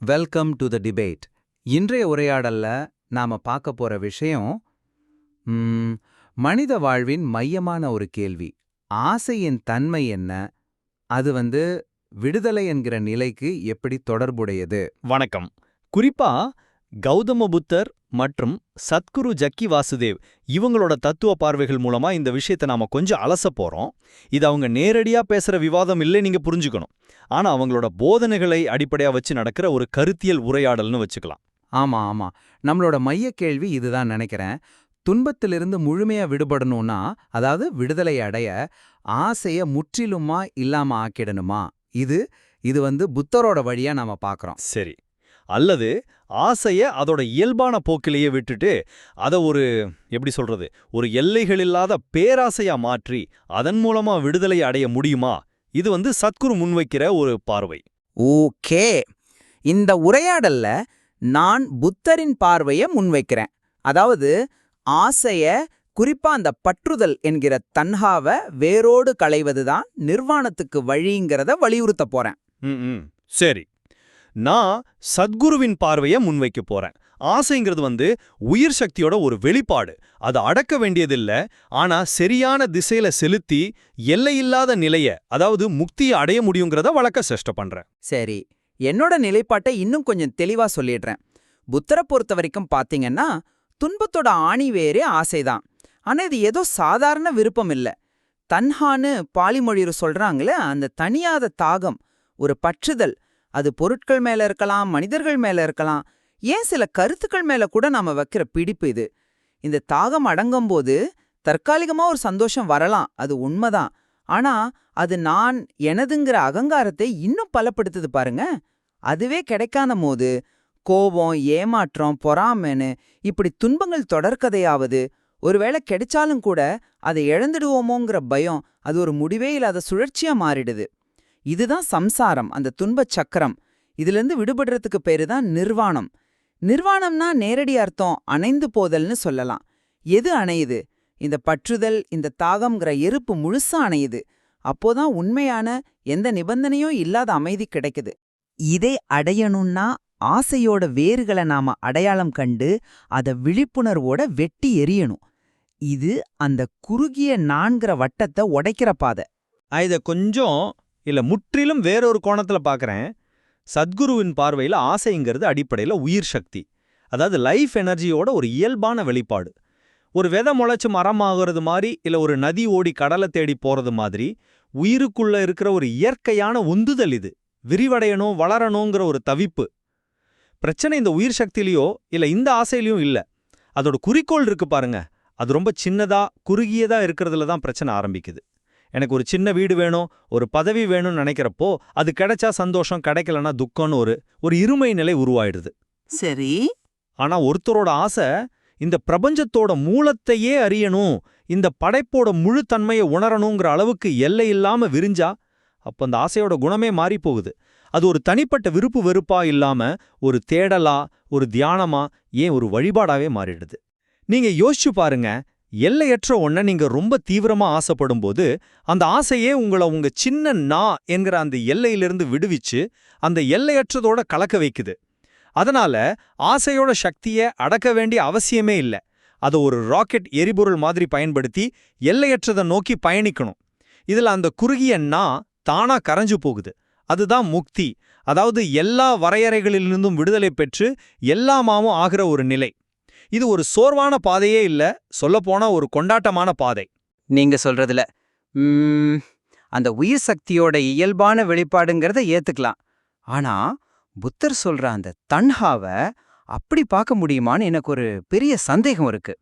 Welcome to the debate இன்றைய உரையாடல்ல நாம பார்க்க போற விஷயம் மனித வாழ்வின் மையமான ஒரு கேள்வி. ஆசையின் தன்மை என்ன? அது வந்து விடுதலை என்கிற நிலைக்கு எப்படி தொடர்புடையது? வணக்கம். குறிப்பா கௌதம புத்தர் மற்றும் சத்குரு ஜக்கி வாசுதேவ் இவங்களோட தத்துவ பார்வைகள் மூலமா இந்த விஷயத்தை நாம கொஞ்சம் அலச போறோம். இது அவங்க நேரடியா பேசுற விவாதம் இல்லை நீங்க புரிஞ்சுக்கணும். ஆனா அவங்களோட போதனைகளை அடிப்படையா வச்சு நடக்கிற ஒரு கருத்தியல் உரையாடல்னு வச்சுக்கலாம். ஆமா ஆமா. நம்மளோட மைய கேள்வி இதுதான் நினைக்கிறேன். துன்பத்திலிருந்து முழுமையா விடுபடணும்னா அதாவது விடுதலை அடைய ஆசைய முற்றிலுமா இல்லாம ஆக்கிடணுமா? இது இது வந்து புத்தரோட வழியா நாம பார்க்கறோம் சரி. அல்லது ஆசைய அதோட இயல்பான போக்கிலேயே விட்டுட்டு அதை ஒரு எப்படி சொல்றது ஒரு எல்லைகளில்லாத பேராசையா மாற்றி அதன் மூலமா விடுதலை அடைய முடியுமா? இது வந்து சத்குரு முன்வைக்கிற ஒரு பார்வை. ஓகே. இந்த உரையாடல்ல நான் புத்தரின் பார்வையை முன்வைக்கிறேன். அதாவது ஆசைய குறிப்பா அந்த பற்றுதல் என்கிற தன்ஹாவை வேரோடு களைவதுதான் நிர்வாணத்துக்கு வழிங்கிறத வலியுறுத்த போறேன். சரி. நான் சத்குருவின் பார்வையை முன்வைக்க போறேன். ஆசைங்கிறது வந்து உயிர் சக்தியோட ஒரு வெளிப்பாடு. அது அடக்க வேண்டியதில்ல. ஆனா சரியான திசையில செலுத்தி எல்லையில்லாத நிலைய அதாவது முக்தியை அடைய முடியுங்கிறத வழக்க சேஷ்ட பண்றேன். சரி. என்னோட நிலைப்பாட்டை இன்னும் கொஞ்சம் தெளிவா சொல்லிடுறேன். புத்தரை பொறுத்த வரைக்கும் பாத்தீங்கன்னா துன்பத்தோட ஆணி வேறே ஆசைதான். ஆனா இது ஏதோ சாதாரண விருப்பம் இல்ல. தன்ஹான்னு பாலிமொழியர் சொல்றாங்களே அந்த தனியாத தாகம் ஒரு பற்றுதல் அது பொருட்கள் மேல இருக்கலாம் மனிதர்கள் மேல இருக்கலாம். ஏன் சில கருத்துக்கள் மேல கூட நாம வைக்கிற பிடிப்பு இது? இந்த தாகம் அடங்கும் போது தற்காலிகமா ஒரு சந்தோஷம் வரலாம் அது உண்மைதான். ஆனா அது நான் எனதுங்கிற அகங்காரத்தை இன்னும் பலப்படுத்துது பாருங்க. அதுவே கிடைக்காத போது கோபம் ஏமாற்றம் பொறாமைன்னு இப்படி துன்பங்கள் தொடர்கதையாவது ஒருவேளை கிடைச்சாலும் கூட அதை இழந்துடுவோமோங்கிற பயம் அது ஒரு முடிவே இல்லாத சுழற்சியா மாறிடுது. இதுதான் சம்சாரம் அந்த துன்பச் சக்கரம். இதிலிருந்து விடுபடுறதுக்கு பேரு தான் நிர்வாணம். நிர்வாணம்னா நேரடி அர்த்தம் அணைந்து போதல்னு சொல்லலாம். எது அணையுது இந்த பற்றுதல் இந்த தாகம்ங்கிற எருப்பு முழுசா அணையுது அப்போதான் உண்மையான எந்த நிபந்தனையும் இல்லாத அமைதி கிடைக்குது. இதை அடையணும்னா ஆசையோட வேர்களை நாம அடையாளம் கண்டு அத விழிப்புணர்வோட வெட்டி எறியணும். இது அந்த குறுகிய நான்கிற வட்டத்தை உடைக்கிற பாதை. இதை கொஞ்சம் இல்ல முற்றிலும் வேறொரு கோணத்துல பார்க்குறேன் சத்குருவின் பார்வையில ஆசைங்கிறது அடிப்படையில உயிர் சக்தி. அதாவது லைஃப் எனர்ஜியோட ஒரு இயல்பான வெளிப்பாடு. ஒரு விதை முளைச்சு மரமாகிறது மாதிரி இல்ல ஒரு நதி ஓடி கடலை தேடி போறது மாதிரி உயிருக்குள்ள இருக்கிற ஒரு இயற்கையான உந்துதல் இது. விரிவடையணும் வளரணுங்கிற ஒரு தவிப்பு. பிரச்சனை இந்த உயிர் சக்தியிலையோ இல்ல இந்த ஆசையிலையும் இல்ல. அதோட குறிக்கோள் இருக்கு பாருங்க. அது ரொம்ப சின்னதா குறுகியதா இருக்கிறதுல தான் பிரச்சனை ஆரம்பிக்குது. எனக்கு ஒரு சின்ன வீடு வேணும் ஒரு பதவி வேணும்னு நினைக்கிறப்போ அது கிடைச்சா சந்தோஷம் கிடைக்கலனா துக்கம்னு ஒரு ஒரு இருமை நிலை உருவாயிடுது. சரி. ஆனா ஒருத்தரோட ஆசை இந்த பிரபஞ்சத்தோட மூலத்தையே அறியணும் இந்த படைப்போட முழு தன்மையை உணரணுங்கிற அளவுக்கு எல்லை இல்லாம விரிஞ்சா அப்ப அந்த ஆசையோட குணமே மாறி போகுது. அது ஒரு தனிப்பட்ட விருப்பு வெறுப்பா இல்லாம ஒரு தேடலா ஒரு தியானமா ஏன் ஒரு வழிபாடாவே மாறிடுது. நீங்க யோசிச்சு பாருங்க எல்லையற்ற ஒன்றை நீங்க ரொம்ப தீவிரமா ஆசைப்படும்போது அந்த ஆசையே உங்களை உங்க சின்ன நா என்கிற அந்த எல்லையிலிருந்து விடுவிச்சு அந்த எல்லையற்றதோட கலக்க வைக்குது. அதனால ஆசையோட சக்திய அடக்க வேண்டிய அவசியமே இல்ல. அதை ஒரு ராக்கெட் எரிபொருள் மாதிரி பயன்படுத்தி எல்லையற்றதை நோக்கி பயணிக்கணும். இதுல அந்த குறுகிய நா தானா கரைஞ்சு போகுது. அதுதான் முக்தி. அதாவது எல்லா வரையறைகளிலிருந்தும் விடுதலை பெற்று எல்லாமாவும் ஆகிற ஒரு நிலை. இது ஒரு சோர்வான பாதையே இல்ல சொல்லப்போனால் ஒரு கொண்டாட்டமான பாதை. நீங்க சொல்றதுல அந்த உயிர் சக்தியோட இயல்பான வெளிப்பாடுங்கிறத ஏத்துக்கலாம். ஆனா புத்தர் சொல்ற அந்த தன்ஹாவை அப்படி பார்க்க முடியுமான்னு எனக்கு ஒரு பெரிய சந்தேகம் இருக்கு.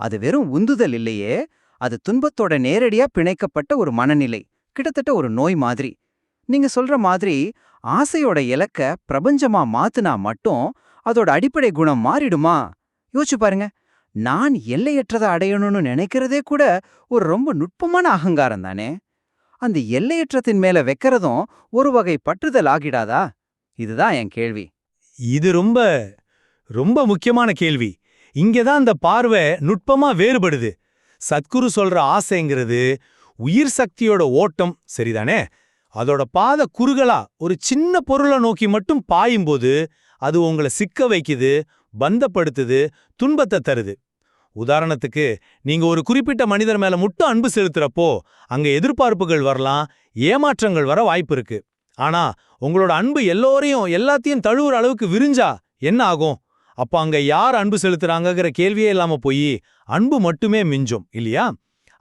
அது வெறும் உந்துதல் இல்லையே அது துன்பத்தோட நேரடியா பிணைக்கப்பட்ட ஒரு மனநிலை கிட்டத்தட்ட ஒரு நோய் மாதிரி. நீங்க சொல்ற மாதிரி ஆசையோட இலக்க பிரபஞ்சமா மாத்துனா மட்டும் அதோட அடிப்படை குணம் மாறிடுமா? யோசிச்சு பாருங்க. நான் எல்லையற்றதை அடையணும்னு நினைக்கிறதே கூட ஒரு ரொம்ப நுட்பமான அகங்காரம் தானே? அந்த எல்லையற்றத்தின் மேல வைக்கிறதும் ஒரு வகை பற்றுதல் ஆகிடாதா? இதுதான் என் கேள்வி. இது ரொம்ப ரொம்ப முக்கியமான கேள்வி. இங்கதான் அந்த பார்வை நுட்பமா வேறுபடுது. சத்குரு சொல்ற ஆசைங்கிறது உயிர் சக்தியோட ஓட்டம் சரிதானே? அதோட பாத குறுகலா ஒரு சின்ன பொருளை நோக்கி மட்டும் பாயும்போது அது உங்களை சிக்க வைக்குது பந்தப்படுத்துது துன்பத்தை தருது. உதாரணத்துக்கு நீங்க ஒரு குறிப்பிட்ட மனிதர் மேல மட்டும் அன்பு செலுத்துறப்போ அங்க எதிர்பார்ப்புகள் வரலாம் ஏமாற்றங்கள் வர வாய்ப்பு இருக்கு. ஆனா உங்களோட அன்பு எல்லோரையும் எல்லாத்தையும் தழுவுற அளவுக்கு விரிஞ்சா என்ன ஆகும்? அப்ப அங்க யார் அன்பு செலுத்துறாங்கங்கிற கேள்வியே இல்லாம போய் அன்பு மட்டுமே மிஞ்சும் இல்லையா?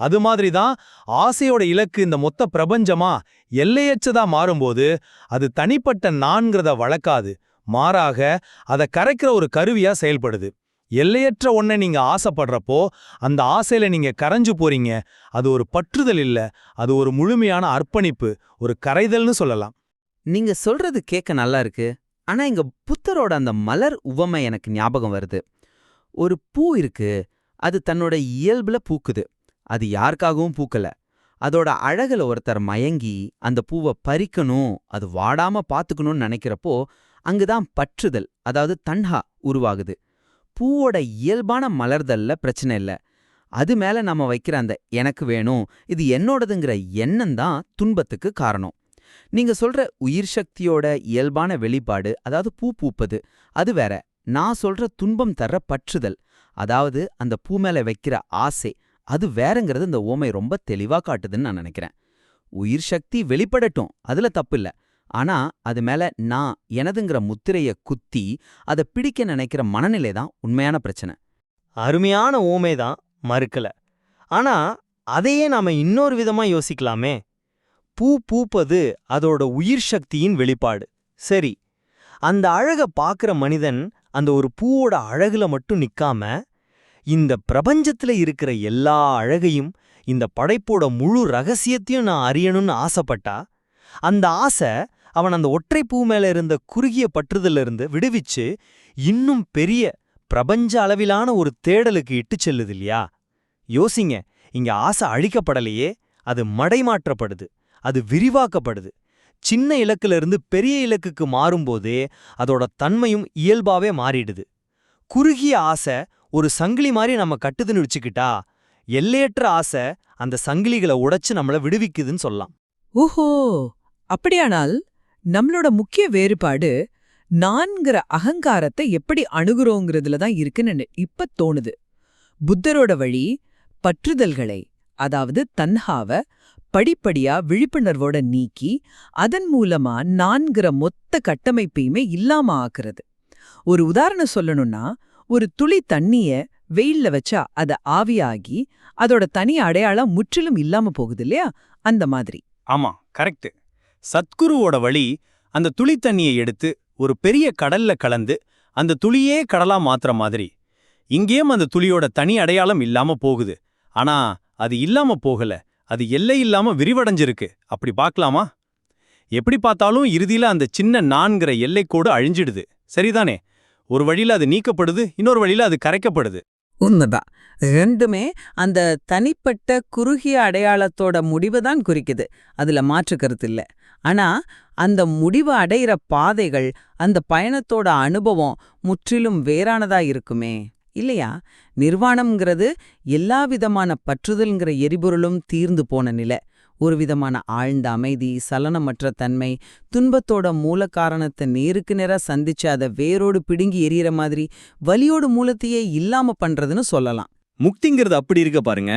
அது மாதிரி தான் ஆசையோட இலக்கு இந்த மொத்த பிரபஞ்சமா எல்லையற்றதா மாறும்போது அது தனிப்பட்ட நான்கிறத வளர்க்காது. மாறாக அதை கரைக்கிற ஒரு கருவியா செயல்படுது. எல்லையற்ற ஒன்றை நீங்க ஆசைப்படுறப்போ அந்த ஆசையில நீங்க கரைஞ்சு போறீங்க. அது ஒரு பற்றுதல் இல்ல. அது ஒரு முழுமையான அர்ப்பணிப்பு ஒரு கரைதல்னு சொல்லலாம். நீங்க சொல்றது கேட்க நல்லா இருக்கு. ஆனா இங்க புத்தரோட அந்த மலர் உவமை எனக்கு ஞாபகம் வருது. ஒரு பூ இருக்கு. அது தன்னோட இயல்புல பூக்குது. அது யாருக்காகவும் பூக்கல. அதோட அழகுல ஒருத்தர் மயங்கி அந்த பூவை பறிக்கணும் அது வாடாம பாத்துக்கணும்னு நினைக்கிறப்போ அங்குதான் பற்றுதல் அதாவது தன்ஹா உருவாகுது. பூவோட இயல்பான மலர்தல்ல பிரச்சனை இல்ல. அது மேல நம்ம வைக்கிற அந்த எனக்கு வேணும் இது என்னோடதுங்கிற எண்ணம் தான் துன்பத்துக்கு காரணம். நீங்க சொல்ற உயிர் சக்தியோட இயல்பான வெளிப்பாடு அதாவது பூ பூப்பது அது வேற. நான் சொல்ற துன்பம் தர்ற பற்றுதல் அதாவது அந்த பூ மேல வைக்கிற ஆசை அது வேறங்கிறது இந்த ஓமை ரொம்ப தெளிவா காட்டுதுன்னு நான் நினைக்கிறேன். உயிர் சக்தி வெளிப்படட்டும் அதுல தப்பில்ல ஆனா அது மேல நான் எனதுங்கிற முத்திரைய குத்தி அதை பிடிக்க நினைக்கிற மனநிலை தான் உண்மையான பிரச்சனை. அருமையான ஓமை தான் மறுக்கல. ஆனா அதையே நாம இன்னொரு விதமா யோசிக்கலாமே. பூ பூப்பது அதோட உயிர் சக்தியின் வெளிப்பாடு. சரி அந்த அழக பாக்குற மனிதன் அந்த ஒரு பூவோட அழகுல மட்டும் நிக்காம இந்த பிரபஞ்சத்துல இருக்கிற எல்லா அழகையும் இந்த படைப்போட முழு ரகசியத்தையும் நான் அறியணும்னு ஆசைப்பட்டா அந்த ஆசை அவன் அந்த ஒற்றை பூ மேல இருந்த குறுகிய பற்றுதலிருந்து விடுவிச்சு இன்னும் பெரிய பிரபஞ்ச அளவிலான ஒரு தேடலுக்கு இட்டுச் செல்லுது இல்லையா யோசிங்க இங்க ஆசை அழிக்கப்படலையே அது மடைமாற்றப்படுது அது விரிவாக்கப்படுது. சின்ன இலக்குல இருந்து பெரிய இலக்குக்கு மாறும்போதே அதோட தன்மையும் இயல்பாவே மாறிடுது. குறுகிய ஆசை ஒரு சங்கிலி மாதிரி நம்ம கட்டுதுன்னு வச்சுக்கிட்டா எல்லையற்ற ஆசை அந்த சங்கிலிகளை உடைச்சு நம்மள விடுவிக்குதுன்னு சொல்லலாம். ஓஹோ! அப்படியானால் நம்மளோட முக்கிய வேறுபாடு நான்கிற அகங்காரத்தை எப்படி அணுகுறோங்கிறதுல தான் இருக்குன்னு இப்ப தோணுது. புத்தரோட வழி பற்றுதல்களை அதாவது தன்ஹாவ படிப்படியா விழிப்புணர்வோட நீக்கி அதன் மூலமா நான்கிற மொத்த கட்டமைப்பையுமே இல்லாம ஆக்குறது. ஒரு உதாரணம் சொல்லணும்னா ஒரு துளி தண்ணிய வெயில்ல வச்சா அத ஆவியாகி அதோட தனி அடையாளம் முற்றிலும் இல்லாம போகுது இல்லையா? அந்த மாதிரி. ஆமா கரெக்ட் சத்குருவோட வழி அந்த துளி தண்ணியை எடுத்து ஒரு பெரிய கடல்ல கலந்து அந்த துளியே கடலா மாத்துற மாதிரி. இங்கேயும் அந்த துளியோட தனி அடையாளம் இல்லாம போகுது. ஆனா அது இல்லாம போகல. அது எல்லை இல்லாம விரிவடைஞ்சிருக்கு. அப்படி பார்க்கலாமா? எப்படி பார்த்தாலும் இறுதியில அந்த சின்ன நான்கிற எல்லைக்கோடு அழிஞ்சிடுது. சரிதானே? ஒரு வழியில அது நீக்கப்படுது இன்னொரு வழியில அது கரைக்கப்படுது. உண்மைதான். ரெண்டுமே அந்த தனிப்பட்ட குறுகிய அடையாளத்தோட முடிவை தான் குறிக்குது. அதுல மாற்று கருத்து இல்ல. ஆனா அந்த முடிவு அடையிற பாதைகள் அந்த பயணத்தோட அனுபவம் முற்றிலும் வேறானதா இருக்குமே? இல்லையா? நிர்வாணம்ங்கிறது எல்லா விதமான பற்றுதல்ங்கிற எரிபொருளும் தீர்ந்து போன நிலை. ஒரு விதமான ஆழ்ந்த அமைதி சலனமற்ற தன்மை துன்பத்தோட மூல காரணத்தை நேருக்கு நேரா சந்திச்சு அதை வேரோடு பிடுங்கி எரியற மாதிரி வலியோட மூலத்தையே இல்லாம பண்றதுன்னு சொல்லலாம். முக்திங்கிறது அப்படி இருக்க பாருங்க.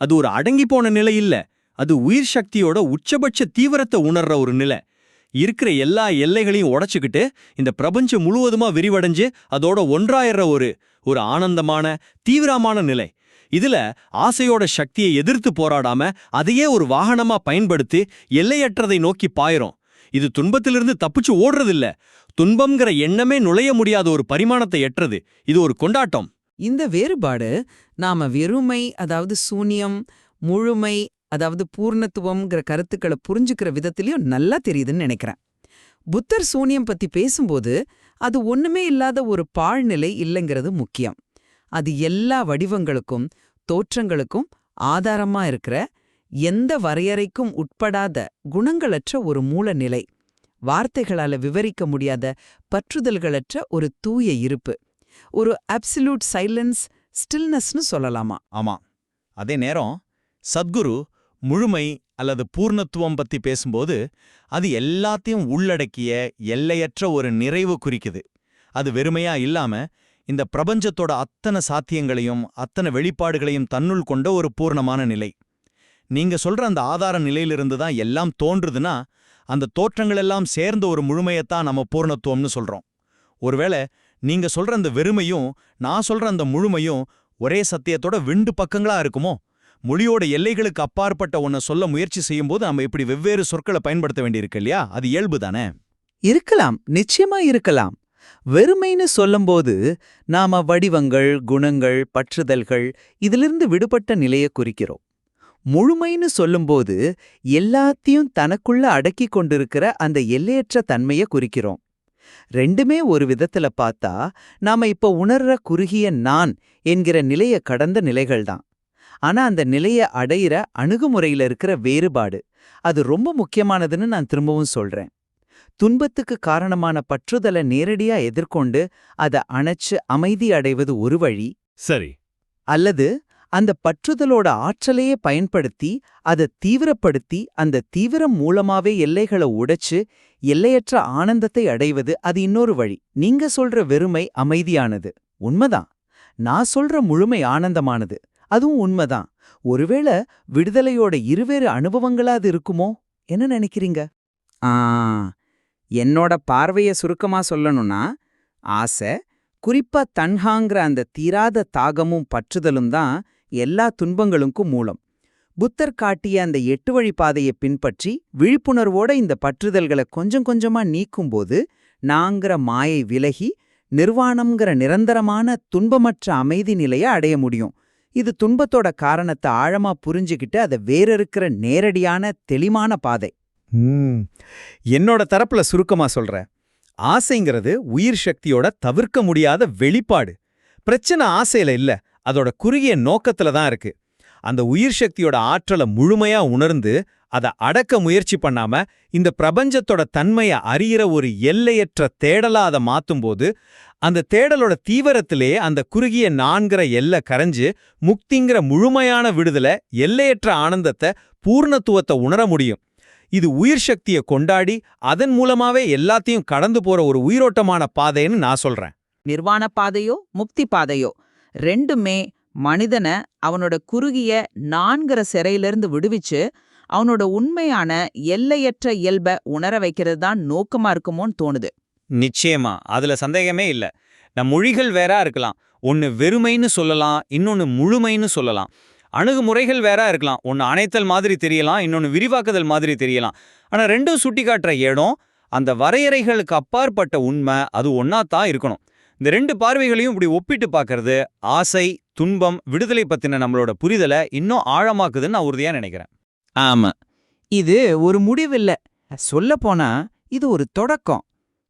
அது ஒரு அடங்கி போன நிலை இல்ல. அது உயிர் சக்தியோட உச்சபட்ச தீவிரத்தை உணர்ற ஒரு நிலை. இருக்கிற எல்லா எல்லைகளையும் உடைச்சுக்கிட்டு இந்த பிரபஞ்சம் முழுவதுமா விரிவடைஞ்சு அதோட ஒன்றாயிர ஒரு ஒரு ஆனந்தமான தீவிரமான நிலை. இதுல ஆசையோட சக்தியை எதிர்த்து போராடாம அதையே ஒரு வாகனமா பயன்படுத்தி எல்லையற்றதை நோக்கி பாயிரும் இது துன்பத்திலிருந்து தப்பிச்சு ஓடுறதில்ல. துன்பம்ங்கிற எண்ணமே நுழைய முடியாத ஒரு பரிமாணத்தை எட்டுறது. இது ஒரு கொண்டாட்டம். இந்த வேறுபாடு நாம வெறுமை அதாவது சூனியம் முழுமை அதாவது பூர்ணத்துவம்ங்கிற கருத்துக்களை புரிஞ்சுக்கிற விதத்திலையும் நல்லா தெரியுதுன்னு நினைக்கிறேன். புத்தர் சூனியம் பத்தி பேசும்போது அது ஒண்ணுமே இல்லாத ஒரு பாழ்நிலை இல்லைங்கிறது முக்கியம். அது எல்லா வடிவங்களுக்கும் தோற்றங்களுக்கும் ஆதாரமா இருக்கிற எந்த வரையறைக்கும் உட்படாத குணங்களற்ற ஒரு மூல நிலை வார்த்தைகளால விவரிக்க முடியாத பற்றுதல்களற்ற ஒரு தூய இருப்பு. ஒரு அப்சல்யூட் சைலன்ஸ் ஸ்டில்னஸ்னு சொல்லலாமா? ஆமா. அதே நேரம் சத்குரு முழுமை அல்லது பூர்ணத்துவம் பத்தி பேசும்போது அது எல்லாத்தையும் உள்ளடக்கிய எல்லையற்ற ஒரு நிறைவு குறிக்குது. அது வெறுமையா இல்லாம இந்த பிரபஞ்சத்தோட அத்தனை சாத்தியங்களையும் அத்தனை வெளிப்பாடுகளையும் தன்னுள் கொண்ட ஒரு பூர்ணமான நிலை. நீங்க சொல்ற அந்த ஆதார நிலையிலிருந்து தான் எல்லாம் தோன்றுதுன்னா அந்த தோற்றங்கள் எல்லாம் சேர்ந்த ஒரு முழுமையத்தான் நம்ம பூர்ணத்துவம்னு சொல்றோம். ஒருவேளை நீங்க சொல்ற அந்த வெறுமையும் நான் சொல்ற அந்த முழுமையும் ஒரே சத்தியத்தோட விண்டு பக்கங்களா இருக்குமோ? மொழியோட எல்லைகளுக்கு அப்பாற்பட்ட ஒன்ன சொல்ல முயற்சி செய்யும்போது நம்ம இப்படி வெவ்வேறு சொற்களை பயன்படுத்த வேண்டியிருக்கு இல்லையா? அது இயல்பு தானே? இருக்கலாம். நிச்சயமா இருக்கலாம். வெறுமைன்னு சொல்லும்போது நாம வடிவங்கள் குணங்கள் பற்றுதல்கள் இதிலிருந்து விடுபட்ட நிலையை குறிக்கிறோம். முழுமைன்னு சொல்லும்போது எல்லாத்தையும் தனக்குள்ள அடக்கிக் கொண்டிருக்கிற அந்த எல்லையற்ற தன்மையை குறிக்கிறோம். ரெண்டுமே ஒரு விதத்துல பார்த்தா நாம இப்ப உணர்ற குறுகிய நான் என்கிற நிலைய கடந்த நிலைகள்தான் ஆனா அந்த நிலைய அடையிற அணுகுமுறையில இருக்கிற வேறுபாடு அது ரொம்ப முக்கியமானதுன்னு நான் திரும்பவும் சொல்றேன். துன்பத்துக்கு காரணமான பற்றுதலை நேரடியா எதிர்கொண்டு அதை அணைச்சு அமைதி அடைவது ஒரு வழி. சரி. அல்லது அந்த பற்றுதலோட ஆற்றலையே பயன்படுத்தி அதை தீவிரப்படுத்தி அந்த தீவிரம் மூலமாவே எல்லைகளை உடைச்சு எல்லையற்ற ஆனந்தத்தை அடைவது அது இன்னொரு வழி. நீங்க சொல்ற வெறுமை அமைதியானது. உண்மைதான். நான் சொல்ற முழுமை ஆனந்தமானது. அதுவும் உண்மைதான். ஒருவேளை விடுதலையோட இருவேறு அனுபவங்களா அது இருக்குமோ? என்ன நினைக்கிறீங்க? ஆ. என்னோட பார்வைய சுருக்கமா சொல்லணும்னா ஆசை குறிப்பா தன்ஹாங்கிற அந்த தீராத தாகமும் பற்றுதலும் தான் எல்லா துன்பங்களுக்கும் மூலம். புத்தர் காட்டிய அந்த எட்டு வழி பாதையை பின்பற்றி விழிப்புணர்வோட இந்த பற்றுதல்களை கொஞ்சம் கொஞ்சமா நீக்கும்போது நாங்கிற மாயை விலகி நிர்வாணம்ங்கிற நிரந்தரமான துன்பமற்ற அமைதி நிலையை அடைய முடியும். இது துன்பத்தோட காரணத்தை ஆழமா புரிஞ்சுக்கிட்டு அதை வேறறுக்கிற நேரடியான தெளிவான பாதை. என்னோட தரப்புல சுருக்கமா சொல்றேன். ஆசைங்கிறது உயிர் சக்தியோட தவிர்க்க முடியாத வெளிப்பாடு. பிரச்சனை ஆசையில இல்ல அதோட குறுகிய நோக்கத்துல தான் இருக்கு. அந்த உயிர் சக்தியோட ஆற்றலை முழுமையா உணர்ந்து அதை அடக்க முயற்சி பண்ணாம இந்த பிரபஞ்சத்தோட தன்மையை அறியிற ஒரு எல்லையற்ற தேடலா அதை மாத்தும்போது அந்த தேடலோட தீவிரத்திலே அந்த குறுகிய நான்கிற எல்லை கரைஞ்சு முக்திங்கிற முழுமையான விடுதலை எல்லையற்ற ஆனந்தத்தை பூர்ணத்துவத்தை உணர முடியும். இது உயிர் சக்தியை கொண்டாடி அதன் மூலமாவே எல்லாத்தையும் கடந்து போற ஒரு உயிரோட்டமான பாதைன்னு நான் சொல்றேன். நிர்வாண பாதையோ முக்தி பாதையோ ரெண்டுமே மனிதனை அவனோட குறுகிய நான்கிற சிறையிலிருந்து விடுவிச்சு அவனோட உண்மையான எல்லையற்ற இயல்பை உணர வைக்கிறது தான் நோக்கமா இருக்குமோன்னு தோணுது. நிச்சயமா அதுல சந்தேகமே இல்ல. நம் மொழிகள் வேறா இருக்கலாம். ஒன்னு வெறுமைன்னு சொல்லலாம் இன்னொன்னு முழுமைன்னு சொல்லலாம். அணுகுமுறைகள் வேறா இருக்கலாம். ஒன்று அணைத்தல் மாதிரி தெரியலாம் இன்னொன்னு விரிவாக்குதல் மாதிரி தெரியலாம். ஆனா ரெண்டும் சுட்டி காட்டுற இடம் அந்த வரையறைகளுக்கு அப்பாற்பட்ட உண்மை அது ஒன்னா தான் இருக்கணும். இந்த ரெண்டு பார்வைகளையும் இப்படி ஒப்பிட்டு பார்க்கறது ஆசை துன்பம் விடுதலை பத்தின நம்மளோட புரிதலை இன்னும் ஆழமாக்குதுன்னு நான் உறுதியா நினைக்கிறேன். ஆமா. இது ஒரு முடிவில்லை. சொல்லப்போனா இது ஒரு தொடக்கம்.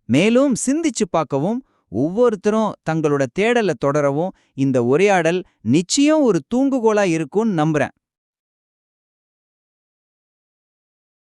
மேலும் சிந்திச்சு பார்க்கவும் ஒவ்வொருத்தரும் தங்களோட தேடலை தொடரவும் இந்த உரையாடல் நிச்சயம் ஒரு தூங்குகோலா இருக்கும்னு நம்புறேன்.